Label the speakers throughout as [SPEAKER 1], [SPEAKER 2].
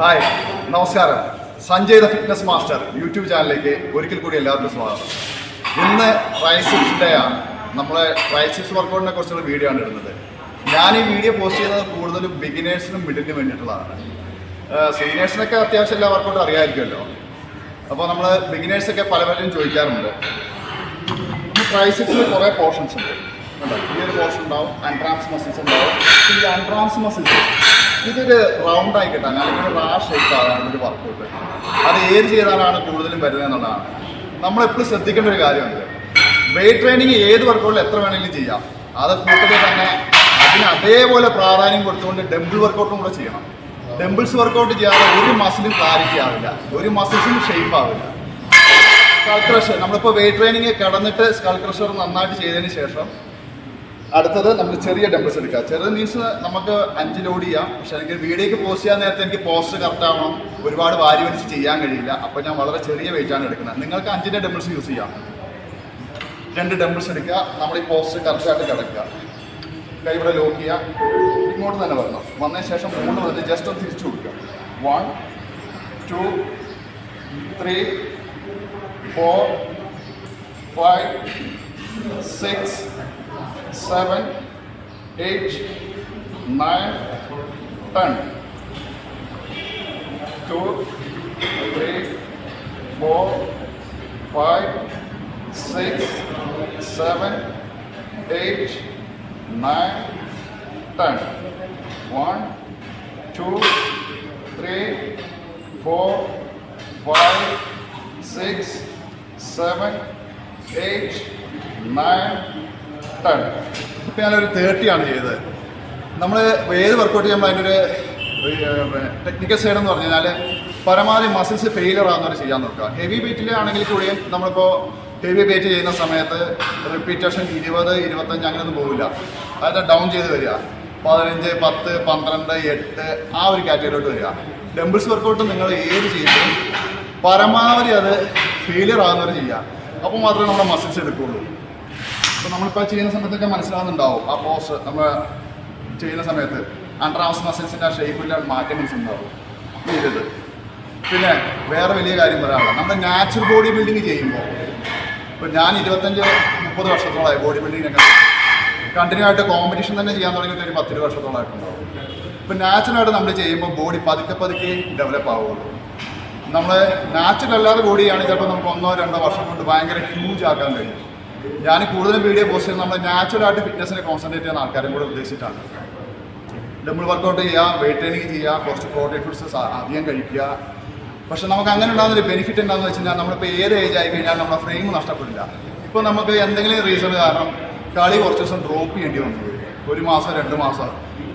[SPEAKER 1] Hi നമസ്കാരം. Sanjay the fitness master YouTube ചാനലിലേക്ക് ഒരിക്കൽ കൂടി എല്ലാവർക്കും സ്വാഗതം. ഇന്ന് ട്രൈസിപ്സ് ഡേ ആണ്. നമ്മളെ ട്രൈസിപ്സ് വർക്കൗട്ടിനെ കുറിച്ചുള്ള വീഡിയോ ആണ് ഇടുന്നത്. ഞാൻ ഈ വീഡിയോ പോസ്റ്റ് ചെയ്യുന്നത് കൂടുതലും ബിഗിനേഴ്സിനും മിഡിലിനും വേണ്ടിയിട്ടുള്ളതാണ്. സീനിയേഴ്സിനൊക്കെ അത്യാവശ്യം എല്ലാ വർക്കൗട്ടും അറിയാമായിരിക്കുമല്ലോ. അപ്പോൾ നമ്മൾ ബിഗിനേഴ്സൊക്കെ പല പലരും ചോദിക്കാറുണ്ട്. ട്രൈസിപ്സിൽ കുറേ പോർഷൻസ് ഉണ്ട്? ഈ ഒരു പോർഷൻ ഉണ്ടാവും അൻട്രാംസ് മസിൽസ് ഉണ്ടാവും. ഈ അൻട്രാംസ് മസിൽസ് ഇതൊരു റൗണ്ട് ആയി കിട്ടാൻ അല്ലെങ്കിൽ ഒരു റാ ഷേപ്പ് ആകാൻ ഒരു വർക്കൗട്ട് അത് ഏത് ചെയ്താലാണ് കൂടുതലും വരുന്നത് എന്നുള്ളതാണ്. നമ്മളെപ്പോഴും ശ്രദ്ധിക്കേണ്ട ഒരു കാര്യമുണ്ട്. വെയിറ്റ് ട്രെയിനിങ് ഏത് വർക്കൗട്ടിൽ എത്ര വേണമെങ്കിലും ചെയ്യാം. അത് കൂട്ടത്തിൽ തന്നെ അതിന് അതേപോലെ പ്രാധാന്യം കൊടുത്തുകൊണ്ട് ഡംബിൾ വർക്കൗട്ടും കൂടെ ചെയ്യണം. ഡംബിൾസ് വർക്കൗട്ട് ചെയ്യാതെ ഒരു മസിലും ക്ലാരിറ്റി ആവില്ല. ഒരു മസിൽസിനും ഷേപ്പ് ആവില്ല. സ്കൾ ക്രഷർ നമ്മളിപ്പോൾ വെയിറ്റ് ട്രെയിനിങ് കിടന്നിട്ട് സ്കൾ ക്രഷർ നന്നായിട്ട് ചെയ്തതിന് ശേഷം അടുത്തത് നമുക്ക് ചെറിയ ഡംബിൾസ് എടുക്കാം. ചെറിയ മീൻസ് നമുക്ക് അഞ്ച് ലോഡ് ചെയ്യാം. പക്ഷെ എനിക്ക് വീഡിയോക്ക് പോസ്റ്റ് ചെയ്യാൻ നേരത്തെ എനിക്ക് പോസ്റ്റ് കറക്റ്റ് ആവണം. ഒരുപാട് വാരി വലിച്ച് ചെയ്യാൻ കഴിയില്ല. അപ്പോൾ ഞാൻ വളരെ ചെറിയ വെയിറ്റാണ് എടുക്കുന്നത്. നിങ്ങൾക്ക് അഞ്ചിന്റെ ഡംബിൾസ് യൂസ് ചെയ്യാം. രണ്ട് ഡംബിൾസ് എടുക്കുക. നമ്മൾ ഈ പോസ്റ്റ് കറക്റ്റായിട്ട് കിടക്കുക. കൈ ഇവിടെ ലോക്ക് ചെയ്യുക. ഇങ്ങോട്ട് തന്നെ വരണം. വന്നതിന് ശേഷം മൂന്ന് വന്നിട്ട് ജസ്റ്റ് ഒന്ന് തിരിച്ചു കൊടുക്കുക. One two three four five six seven, eight, nine, ten. Two, three, four, five, six, seven, eight, nine, ten. One, two, three, four, five, six, seven, eight, nine, ten ഇപ്പം ഞാനൊരു തേർട്ടിയാണ് ചെയ്തത്. നമ്മൾ ഏത് വർക്കൗട്ട് ചെയ്യുമ്പോൾ അതിന്റെ ഒരു ടെക്നിക്കൽ സൈഡ് എന്ന് പറഞ്ഞു കഴിഞ്ഞാൽ പരമാവധി മസിൽസ് ഫെയിലർ ആകുന്നവർ ചെയ്യാൻ നോക്കുക. ഹെവി വെയിറ്റിൽ ആണെങ്കിൽ കൂടിയും നമ്മളിപ്പോൾ ഹെവി വെയിറ്റ് ചെയ്യുന്ന സമയത്ത് റിപ്പീറ്റേഷൻ ഇരുപത് ഇരുപത്തഞ്ച് അങ്ങനെയൊന്നും പോകില്ല അതായത് ഡൗൺ ചെയ്ത് വരിക. പതിനഞ്ച് പത്ത് പന്ത്രണ്ട് എട്ട് ആ ഒരു കാറ്റഗറിയിലോട്ട് വരിക. ഡംബിൾസ് വർക്കൗട്ട് നിങ്ങൾ ഏത് ചെയ്യുമ്പോഴും പരമാവധി അത് ഫെയിലിയർ ആകുന്നവർ ചെയ്യുക. അപ്പോൾ മാത്രമേ നമ്മുടെ മസിൽസ് എടുക്കുകയുള്ളൂ അപ്പോൾ നമ്മളിപ്പോൾ ചെയ്യുന്ന സമയത്തൊക്കെ മനസ്സിലാവുന്നുണ്ടാവും. ആ പോസ് നമ്മൾ ചെയ്യുന്ന സമയത്ത് അണ്ടർ ആംസ് മസിൽസിന്റെ ആ ഷേപ്പിന്റെ മാറ്റം മനസ്സിലുണ്ടാവും. ചെയ്തത് പിന്നെ വേറെ വലിയ കാര്യം പറയാനുള്ള നമ്മൾ നാച്ചുറൽ ബോഡി ബിൽഡിങ് ചെയ്യുമ്പോൾ ഇപ്പോൾ ഞാൻ ഇരുപത്തഞ്ച് മുപ്പത് വർഷത്തോളമായി ബോഡി ബിൽഡിങ്ങിനൊക്കെ കണ്ടിന്യൂ ആയിട്ട് കോമ്പറ്റീഷൻ തന്നെ ചെയ്യാൻ തുടങ്ങിയിട്ട് ഒരു പത്തിരു വർഷത്തോളമായിട്ടുണ്ടാവും ഇപ്പം നാച്ചുറലായിട്ട് നമ്മൾ ചെയ്യുമ്പോൾ ബോഡി പതുക്കെ പതുക്കെ ഡെവലപ്പ് ആവുള്ളൂ. നമ്മൾ നാച്ചുറൽ അല്ലാതെ ബോഡിയാണ് ചിലപ്പോൾ നമുക്ക് ഒന്നോ രണ്ടോ വർഷം കൊണ്ട് ഭയങ്കര ഹ്യൂജ് ആക്കാൻ കഴിയും. ഞാൻ കൂടുതലും വീഡിയോ പോസ്റ്റ് ചെയ്യുന്നത് നമ്മൾ നാച്ചുറലായിട്ട് ഫിറ്റ്നസിനെ കോൺസെൻട്രേറ്റ് ചെയ്യുന്ന ആൾക്കാരും കൂടെ ഉദ്ദേശിച്ചിട്ടാണ്. ഡബിൾ വർക്കൗട്ട് ചെയ്യുക വെയിറ്റ് ട്രെയിനിങ് ചെയ്യുക കുറച്ച് പ്രോട്ടീൻ ഫുഡ്സ് അധികം കഴിക്കുക. പക്ഷെ നമുക്ക് അങ്ങനെ ഉണ്ടാകുന്ന ഒരു ബെനിഫിറ്റ് എന്താണെന്ന് വെച്ച് കഴിഞ്ഞാൽ നമ്മളിപ്പോൾ ഏത് ഏജ് ആയി കഴിഞ്ഞാൽ നമ്മുടെ ഫ്രെയിം നഷ്ടപ്പെടില്ല. ഇപ്പോൾ നമുക്ക് എന്തെങ്കിലും റീസൺ കാരണം കളി കുറച്ച് ദിവസം ഡ്രോപ്പ് ചെയ്യേണ്ടി വന്നു. ഒരു മാസം രണ്ട് മാസം.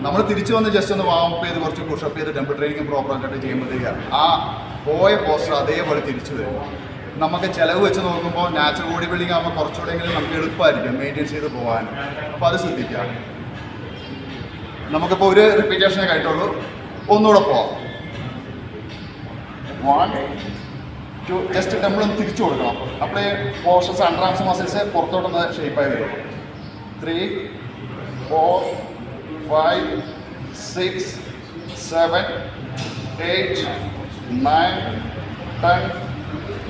[SPEAKER 1] നമ്മൾ തിരിച്ചു വന്ന് ജസ്റ്റ് ഒന്ന് വാമപ്പ് ചെയ്ത് കുറച്ച് പുഷപ്പ് ചെയ്ത് ടെമ്പിൾ ട്രെയിനിങ് പ്രോപ്പറായിട്ട് ചെയ്യുമ്പോഴത്തേക്ക് ആ പോയ പോസ്റ്റർ അതേപോലെ തിരിച്ചു വരും. നമുക്ക് ചിലവ് വെച്ച് നോക്കുമ്പോൾ നാച്ചുറൽ ബോഡി ബിൽഡിംഗ് ആകുമ്പോൾ കുറച്ചുകൂടെയെങ്കിലും നമുക്ക് എളുപ്പമായിരിക്കും മെയിന്റെയിൻ ചെയ്ത് പോകാൻ അപ്പോൾ അത് ശ്രദ്ധിക്കാം നമുക്കിപ്പോൾ ഒരു റിപ്പീറ്റേഷനെ കഴിഞ്ഞിട്ടുള്ളൂ ഒന്നുകൂടെ പോവാം. വൺ ടു ജസ്റ്റ് നമ്മളൊന്ന് തിരിച്ചു കൊടുക്കണം. അപ്പോഴേ പോർഷൻസ് അണ്ടറാംസ് മസിൽസ് പുറത്തോട്ടൊന്ന് ഷേപ്പായി വരും. Three four five six seven eight nine ten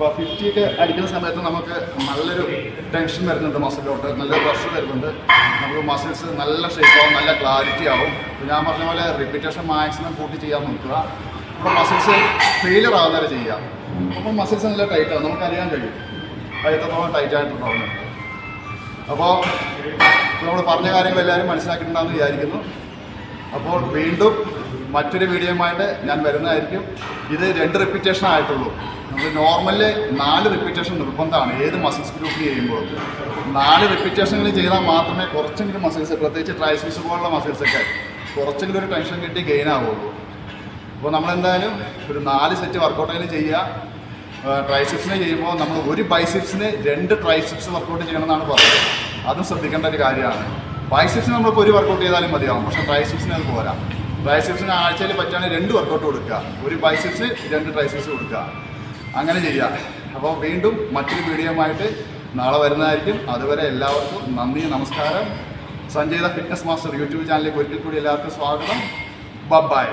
[SPEAKER 1] ഇപ്പോൾ ഫിഫ്റ്റി ഒക്കെ അടിക്കുന്ന സമയത്ത് നമുക്ക് നല്ലൊരു ടെൻഷൻ വരുന്നുണ്ട് മസിലോട്ട് നല്ലൊരു പ്രഷർ വരുന്നുണ്ട്. നമുക്ക് മസിൽസ് നല്ല ഷേപ്പ് ആവും നല്ല ക്ലാരിറ്റി ആവും. ഞാൻ പറഞ്ഞ പോലെ റിപ്പീറ്റേഷൻ മാക്സിമം കൂട്ടി ചെയ്യാൻ നോക്കുക. അപ്പോൾ മസിൽസ് ഫെയിലർ ആവുന്നവരെ ചെയ്യുക. അപ്പോൾ മസിൽസ് നല്ല ടൈറ്റ് ആവും. നമുക്ക് അറിയാൻ കഴിയും. എത്രത്തോളം ടൈറ്റ് ആയിട്ടുണ്ടാവുന്നത് അപ്പോൾ നമ്മൾ പറഞ്ഞ കാര്യങ്ങൾ എല്ലാവരും മനസ്സിലാക്കിയിട്ടുണ്ടാകുമെന്ന് വിചാരിക്കുന്നു. അപ്പോൾ വീണ്ടും മറ്റൊരു വീഡിയോയുമായിട്ട് ഞാൻ വരുന്നതായിരിക്കും. ഇത് രണ്ട് റിപ്പീറ്റേഷൻ ആയിട്ടുള്ളൂ. നമ്മൾ നോർമലി നാല് റിപ്പീറ്റേഷൻ നിർബന്ധമാണ്. ഏത് മസിൽസ് ഗ്രൂപ്പ് ചെയ്യുമ്പോൾ നാല് റിപ്പീറ്റേഷനിൽ ചെയ്താൽ മാത്രമേ കുറച്ചെങ്കിലും മസിൽസ് പ്രത്യേകിച്ച് ട്രൈസിൽസ് പോലുള്ള മസിൽസൊക്കെ കുറച്ചെങ്കിലും ഒരു ടെൻഷൻ കിട്ടി ഗെയിൻ ആവുള്ളൂ. അപ്പോൾ നമ്മളെന്തായാലും ഒരു നാല് സെറ്റ് വർക്കൗട്ടെങ്കിലും ചെയ്യുക. ട്രൈസിപ്സിനെ ചെയ്യുമ്പോൾ നമ്മൾ ഒരു ബൈസിപ്സിന് രണ്ട് ട്രൈസിപ്സ് വർക്കൗട്ട് ചെയ്യണമെന്നാണ് പറയുന്നത്. അതും ശ്രദ്ധിക്കേണ്ട ഒരു കാര്യമാണ്. ബൈസിപ്സിന് നമ്മളിപ്പോൾ ഒരു വർക്കൗട്ട് ചെയ്താലും മതിയാവും. പക്ഷേ ട്രൈസിപ്സിന് അത് പോരാ. ട്രൈസിപ്സിന് ആഴ്ചയിൽ പറ്റുകയാണെങ്കിൽ രണ്ട് വർക്കൗട്ട് കൊടുക്കുക. ഒരു ബൈസിപ്സ് രണ്ട് ട്രൈസിപ്സ് കൊടുക്കുക. അങ്ങനെ ചെയ്യുക അപ്പോൾ വീണ്ടും മറ്റൊരു വീഡിയോയുമായിട്ട് നാളെ വരുന്നതായിരിക്കും. അതുവരെ എല്ലാവർക്കും നന്ദി നമസ്കാരം. Sanjay the fitness master YouTube ചാനലിലേക്ക് ഒരിക്കൽ കൂടി എല്ലാവർക്കും സ്വാഗതം. ബൈ